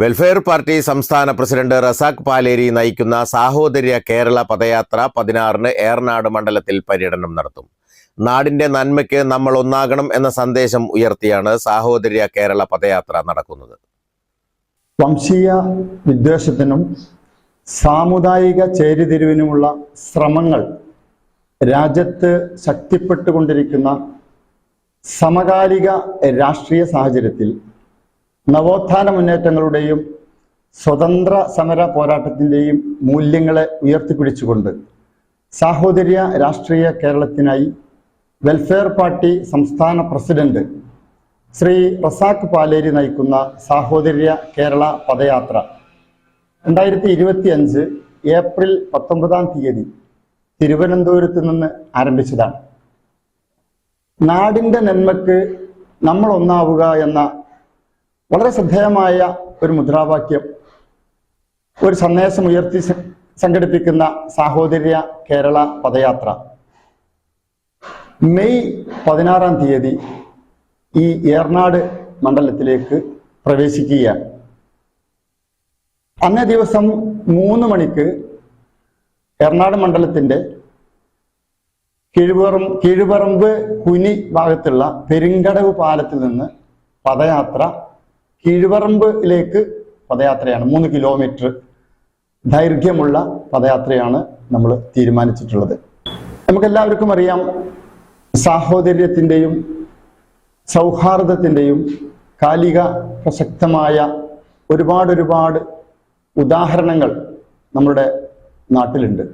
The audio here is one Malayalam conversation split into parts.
Welfare party സംസ്ഥാന പ്രസിഡന്റ് റസാഖ് പാലേരി നയിക്കുന്ന സാഹോദര്യ കേരള പദയാത്ര പതിനാറിന് ഏറനാട് മണ്ഡലത്തിൽ പര്യടനം നടത്തും. നാടിന്റെ നന്മയ്ക്ക് നമ്മൾ ഒന്നാകണം എന്ന സന്ദേശം ഉയർത്തിയാണ് സാഹോദര്യ കേരള പദയാത്ര നടക്കുന്നത്. വംശീയ വിദ്വേഷത്തിനും സാമുദായിക ചേരിതിരിവിനുമുള്ള ശ്രമങ്ങൾ രാജ്യത്ത് ശക്തിപ്പെട്ടുകൊണ്ടിരിക്കുന്ന സമകാലിക രാഷ്ട്രീയ സാഹചര്യത്തിൽ നവോത്ഥാന മുന്നേറ്റങ്ങളുടെയും സ്വതന്ത്ര സമര പോരാട്ടത്തിന്റെയും മൂല്യങ്ങളെ ഉയർത്തിപ്പിടിച്ചുകൊണ്ട് സാഹോദര്യ രാഷ്ട്രീയ കേരളത്തിനായി വെൽഫെയർ പാർട്ടി സംസ്ഥാന പ്രസിഡന്റ് ശ്രീ റസാഖ് പാലേരി നയിക്കുന്ന സാഹോദര്യ കേരള പദയാത്ര രണ്ടായിരത്തി ഇരുപത്തി അഞ്ച് ഏപ്രിൽ പത്തൊമ്പതാം തീയതി തിരുവനന്തപുരത്ത് നിന്ന് ആരംഭിച്ചതാണ്. നാടിന്റെ നന്മക്ക് നമ്മൾ ഒന്നാവുക എന്ന വളരെ ശ്രദ്ധേയമായ ഒരു മുദ്രാവാക്യം. ഒരു സന്ദേശം ഉയർത്തി സംഘടിപ്പിക്കുന്ന സാഹോദര്യ കേരള പദയാത്ര. മെയ് പതിനാറാം തീയതി ഈ ഏർനാട് മണ്ഡലത്തിലേക്ക് പ്രവേശിക്കുകയാണ്. അന്നേ ദിവസം മൂന്ന് മണിക്ക് എറണാട് മണ്ഡലത്തിന്റെ കിഴുപറം കിഴുപറമ്പ് കുനി ഭാഗത്തുള്ള പെരുങ്കടവ് പാലത്തിൽ നിന്ന് പദയാത്ര കീഴുപറമ്പിലേക്ക് പദയാത്രയാണ് മൂന്ന് കിലോമീറ്റർ ദൈർഘ്യമുള്ള പദയാത്രയാണ് നമ്മൾ തീരുമാനിച്ചിട്ടുള്ളത്. നമുക്കെല്ലാവർക്കും അറിയാം സാഹോദര്യത്തിന്റെയും സൗഹാർദ്ദത്തിന്റെയും കാലിക പ്രസക്തമായ ഒരുപാട് ഒരുപാട് ഉദാഹരണങ്ങൾ നമ്മുടെ നാട്ടിലുണ്ട്.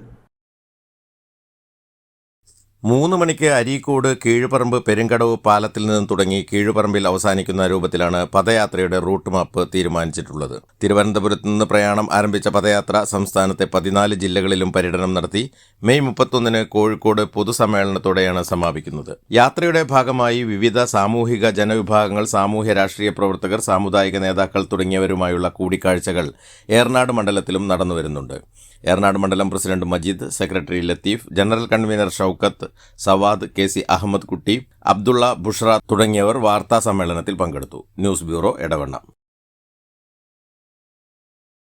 മൂന്ന് മണിക്ക് അരീക്കോട് കീഴുപറമ്പ് പെരുങ്കടവ് പാലത്തിൽ നിന്നും തുടങ്ങി കീഴുപറമ്പിൽ അവസാനിക്കുന്ന രൂപത്തിലാണ് പദയാത്രയുടെ റൂട്ട് മാപ്പ് തീരുമാനിച്ചിട്ടുള്ളത്. തിരുവനന്തപുരത്ത് നിന്ന് പ്രയാണം ആരംഭിച്ച പദയാത്ര സംസ്ഥാനത്തെ പതിനാല് ജില്ലകളിലും പര്യടനം നടത്തി മെയ് മുപ്പത്തൊന്നിന് കോഴിക്കോട് പൊതുസമ്മേളനത്തോടെയാണ് സമാപിക്കുന്നത്. യാത്രയുടെ ഭാഗമായി വിവിധ സാമൂഹിക ജനവിഭാഗങ്ങൾ സാമൂഹ്യ രാഷ്ട്രീയ പ്രവർത്തകർ സാമുദായിക നേതാക്കൾ തുടങ്ങിയവരുമായുള്ള കൂടിക്കാഴ്ചകൾ ഏർനാട് മണ്ഡലത്തിലും നടന്നുവരുന്നുണ്ട്. ഏർനാട് മണ്ഡലം president Majeed secretary Latheef general convener Shoukath Sawad K C Ahammed Kutty Abdulla Bushra തുടങ്ങിയവർ വാർത്താ സമ്മേളനത്തിൽ പങ്കെടുത്തു. ന്യൂസ് ബ്യൂറോ ഇടവണ്ണ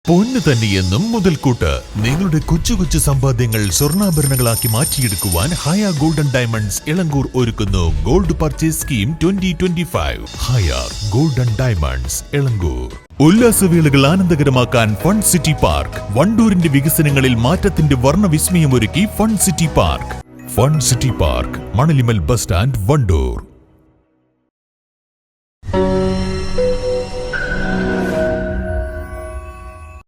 പൊന്ന് തന്നെയെന്നും മുതൽക്കൂട്ട്. നിങ്ങളുടെ കൊച്ചു കൊച്ചു സമ്പാദ്യങ്ങൾ സ്വർണാഭരണങ്ങളാക്കി മാറ്റിയെടുക്കുവാൻ ഹയ ഗോൾഡൻ ഡയമണ്ട്സ് ഇളങ്കൂർ ഒരുക്കുന്നു gold purchase scheme twenty twenty five. Haya golden diamonds Elankur. ഉല്ലാസവേളകൾ ആനന്ദകരമാക്കാൻ ഫൺ സിറ്റി പാർക്ക്. വണ്ടൂരിന്റെ വികസനങ്ങളിൽ മാറ്റത്തിന്റെ വർണവിസ്മയമൊരുക്കി fun city park. Fun city park Manalimal bus stand Wandoor.